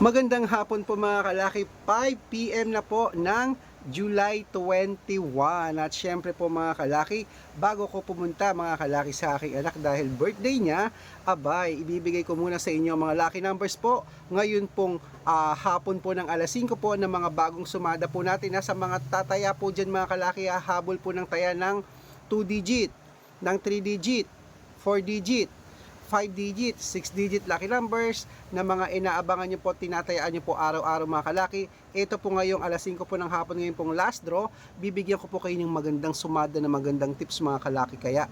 Magandang hapon po mga kalaki, 5pm na po ng July 21 at syempre po mga kalaki, bago ko pumunta mga kalaki sa aking anak dahil birthday niya, abay, ibibigay ko muna sa inyo mga lucky numbers po. Ngayon pong ah, hapon po ng alas 5 po ng mga bagong sumada po natin. Na sa mga tataya po dyan mga kalaki, ah, habol po ng taya ng 2 digit, ng 3 digit, 4 digit, 5 digit, 6 digit lucky numbers na mga inaabangan nyo po, tinatayaan nyo po araw-araw mga kalaki. Ito po ngayong alas 5 po ng hapon ngayon pong last draw, bibigyan ko po kayo ng magandang sumada na magandang tips mga kalaki. Kaya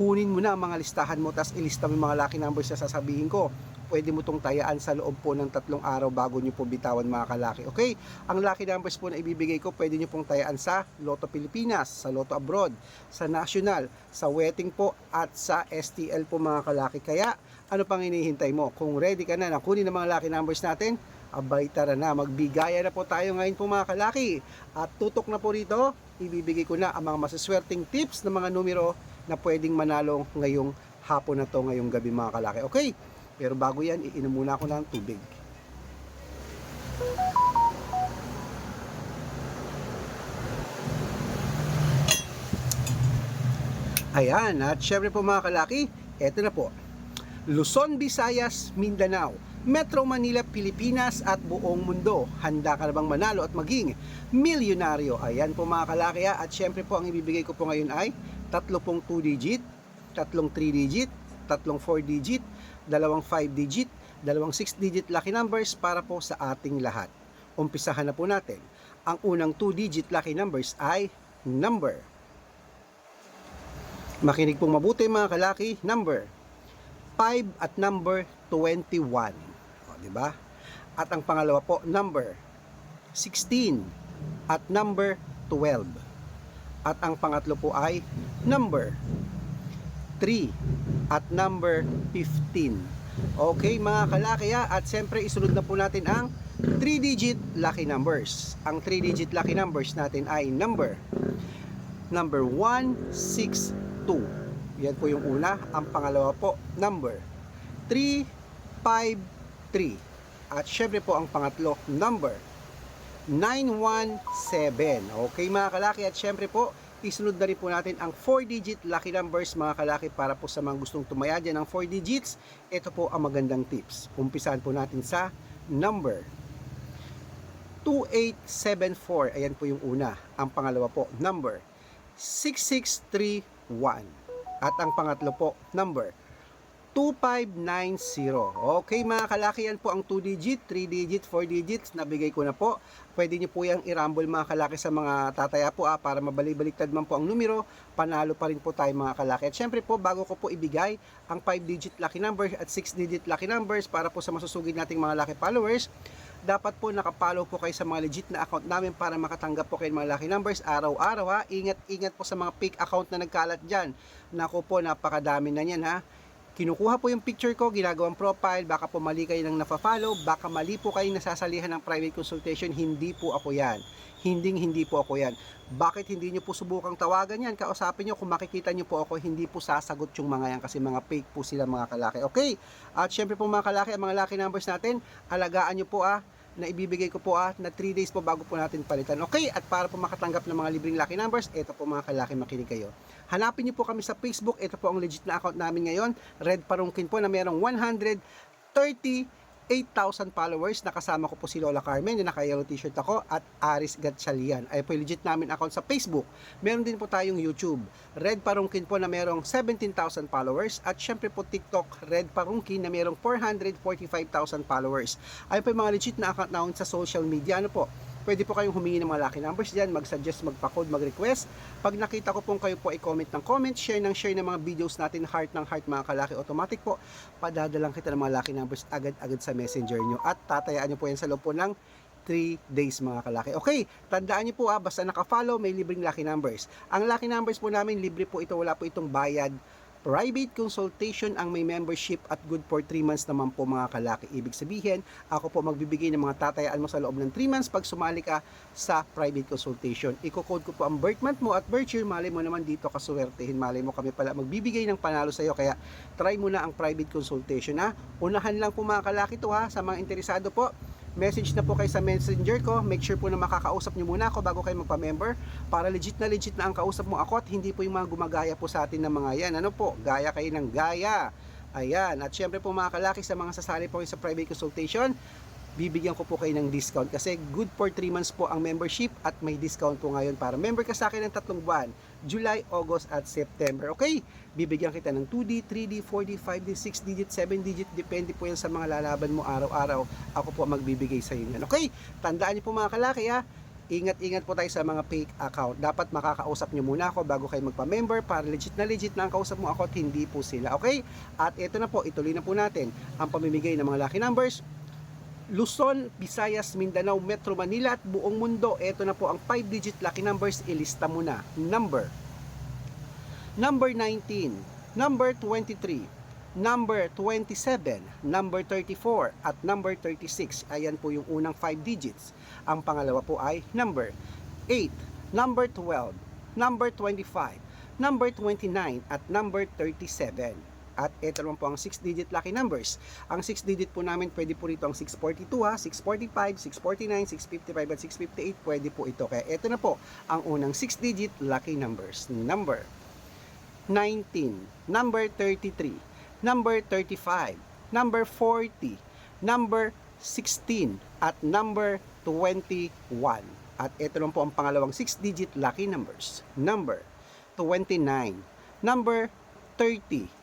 kunin mo na ang mga listahan mo, tapos ilista mo yung mga lucky numbers na sasabihin ko. Pwede mo itong tayaan sa loob po ng tatlong araw bago nyo po bitawan mga kalaki. Okay? Ang lucky numbers po na ibibigay ko, pwede nyo pong tayaan sa Lotto Pilipinas, sa Lotto Abroad, sa National, sa Wedding po, at sa STL po mga kalaki. Kaya, ano pang hinihintay mo? Kung ready ka na na kunin ang mga lucky numbers natin, abay tara na, magbigaya na po tayo ngayon po mga kalaki. At tutok na po rito, ibibigay ko na ang mga masaswerteng tips ng mga numero na pwedeng manalo ngayong hapon na to, ngayong gabi mga kalaki. Okay? Pero bago yan, iinom muna ako ng tubig. Ayan, at syempre po mga kalaki, eto na po. Luzon, Visayas, Mindanao, Metro Manila, Pilipinas at buong mundo. Handa ka na bang manalo at maging milyonaryo? Ayan po mga kalaki ha. At syempre po ang ibibigay ko po ngayon ay tatlo pong 2 digit, tatlong 3 digit, tatlong 4 digit, dalawang 5 digit, dalawang 6 digit lucky numbers para po sa ating lahat. Umpisahan na po natin. Ang unang 2 digit lucky numbers ay number. Makinig pong mabuti mga kalaki, number 5 at number 21. O, di ba? At ang pangalawa po, number 16 at number 12. At ang pangatlo po ay number 3 at number 15. Okay mga kalaki ha? At siyempre isunod na po natin ang 3-digit lucky numbers. Ang 3-digit lucky numbers natin ay number number 162. Yan po yung una. Ang pangalawa po, number 353. At syempre po ang pangatlo, number 917. Okay mga kalaki at syempre po, isunod na rin po natin ang 4-digit lucky numbers mga kalaki para po sa mga gustong tumaya dyan ng 4 digits. Ito po ang magandang tips. Umpisahan po natin sa number 2874. Ayan po yung una. Ang pangalawa po, number 6631. At ang pangatlo po, number 2590. Okay mga kalaki, yan po ang 2 digit, 3 digit, 4 digits. Nabigay ko na po. Pwede nyo po yung i-rumble mga kalaki sa mga tataya po ah, para mabalik-baliktad man po ang numero. Panalo pa rin po tayo mga kalaki. At syempre po, bago ko po ibigay ang 5 digit lucky numbers at 6 digit lucky numbers para po sa masusugid nating mga lucky followers, dapat po nakapollow po kayo sa mga legit na account namin para makatanggap po kayo ng mga lucky numbers araw-araw ha. Ingat-ingat po sa mga fake account na nagkalat dyan. Naku po, napakadami na yan ha. Kinukuha po yung picture ko, ginagawang profile, baka po mali kayo nang nafa-follow, baka mali po kayong nasasalihan ng private consultation, hindi po ako yan. Hinding hindi po ako yan. Bakit hindi nyo po subukang tawagan yan? Kausapin nyo, kung makikita nyo po ako, hindi po sasagot yung mga yan kasi mga fake po sila mga kalaki. Okay? At syempre po mga kalaki, ang mga lucky numbers natin, alagaan nyo po ah, na ibibigay ko po ah, na 3 days po bago po natin palitan. Okay? At para po makatanggap ng mga libreng lucky numbers, ito po mga kalaki makinig kayo. Hanapin niyo po kami sa Facebook. Ito po ang legit na account namin ngayon. Red Parungkin po na mayroong 138,000 followers. Nakasama ko po si Lola Carmen na naka-yellow t-shirt ako at Aris Gatchalian. Ay po yung legit namin account sa Facebook. Meron din po tayong YouTube. Red Parungkin po na mayroong 17,000 followers. At syempre po TikTok Red Parungkin na mayroong 445,000 followers. Ay po yung mga legit na account namin sa social media. Ano po? Pwede po kayong humingi ng mga lucky numbers dyan, mag-suggest, magpa-code, mag-request. Pag nakita ko pong kayo po ay comment ng comment, share ng share ng mga videos natin, heart ng heart mga kalaki, automatic po, padadalang kita ng mga lucky numbers agad-agad sa messenger nyo. At tatayaan nyo po yan sa loob po ng 3 days mga kalaki. Okay, tandaan nyo po ah, basta naka-follow, may libreng lucky numbers. Ang lucky numbers po namin, libre po ito, wala po itong bayad. Private consultation ang may membership at good for 3 months naman po mga kalaki. Ibig sabihin, ako po magbibigay ng mga tatayaan mo sa loob ng 3 months pag sumali ka sa private consultation. Iko-code ko po ang birth month mo at birth year. Malay mo naman dito kasuwertehin. Malay mo kami pala magbibigay ng panalo sa iyo. Kaya try mo na ang private consultation ha. Unahan lang po mga kalaki to ha sa mga interesado po message na po kayo sa messenger ko. Make sure po na makakausap nyo muna ako bago kayo magpa-member para legit na legit na ang kausap mo ako at hindi po yung mga gumagaya po sa atin ng mga yan. Ano po, gaya kayo ng gaya. Ayan, at syempre po mga kalaki sa mga sasali po sa private consultation, bibigyan ko po kayo ng discount kasi good for 3 months po ang membership at may discount po ngayon para member ka sa akin ng tatlong buwan, July, August at September. Okay? Bibigyan kita ng 2D, 3D, 4D, 5D, 6 digit, 7 digit, depende po yan sa mga lalaban mo araw-araw. Ako po magbibigay sa inyo. Okay? Tandaan niyo po mga kalaki ha, ingat-ingat po tayo sa mga fake account. Dapat makakausap nyo muna ako bago kayo magpa-member para legit na legit na ang kausap mo ako at hindi po sila. Okay? At ito na po, ituloy na po natin ang pamimigay ng mga lucky numbers. Luzon, Visayas, Mindanao, Metro Manila at buong mundo. Ito na po ang 5-digit lucky numbers. Ilista mo na. Number. Number 19. Number 23. Number 27. Number 34. At number 36. Ayan po yung unang 5 digits. Ang pangalawa po ay number 8. Number 12. Number 25. Number 29. At number 37. At ito naman po ang 6-digit lucky numbers. Ang 6-digit po namin, pwede po rito ang 642 ha, 645, 649, 655 at 658. Pwede po ito. Kaya ito na po ang unang 6-digit lucky numbers. Number 19, number 33, number 35, number 40, number 16, at number 21. At ito lang po ang pangalawang 6-digit lucky numbers. Number 29, number 30,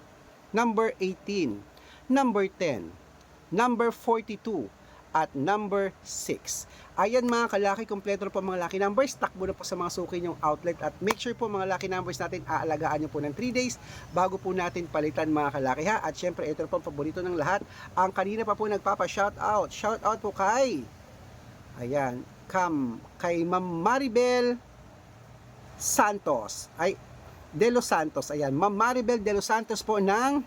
number 18, number 10, number 42, at number 6. Ayan mga kalaki, kompleto po mga lucky numbers. Takbo na po sa mga suki yung outlet at make sure po mga lucky numbers natin aalagaan nyo po ng 3 days bago po natin palitan mga kalaki ha. At syempre ito po ang paborito ng lahat. Ang kanina pa po nagpapa shout out. Shout out po kay Ayan, kam kay Ma'am Maribel Santos. Ay De Los Santos. Ayan, Ma'am Maribel De Los Santos po ng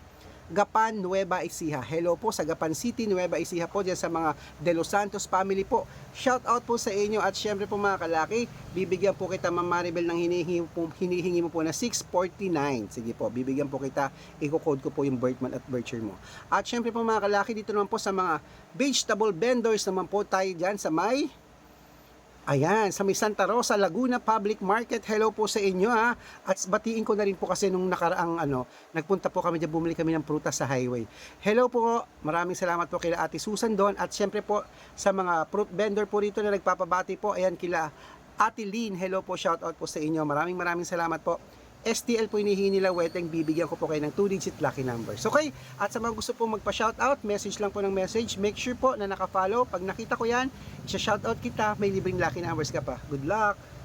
Gapan, Nueva Ecija. Hello po sa Gapan City, Nueva Ecija po dyan sa mga De Los Santos family po. Shout out po sa inyo at syempre po mga kalaki, bibigyan po kita Ma'am Maribel ng hinihingi, po, hinihingi mo po na 649. Sige po, bibigyan po kita, i-code ko po yung birth month at birth year mo. At syempre po mga kalaki, dito naman po sa mga vegetable vendors naman po tayo dyan sa may Ayan, sa may Santa Rosa, Laguna Public Market. Hello po sa inyo ha. At batiin ko na rin po kasi nung nakaraang ano, nagpunta po kami diyan bumili kami ng prutas sa highway. Hello po. Maraming salamat po kila Ate Susan doon at syempre po sa mga fruit vendor po rito na nagpapabati po. Ayan kila Ate Lynn. Hello po, shout out po sa inyo. Maraming maraming salamat po. STL po inihingi nila weteng bibigyan ko po kayo ng 2-digit lucky numbers. Okay? At sa mga gusto po magpa-shoutout, message lang po ng message. Make sure po na naka-follow. Pag nakita ko yan, isa-shoutout kita, may libreng lucky numbers ka pa. Good luck!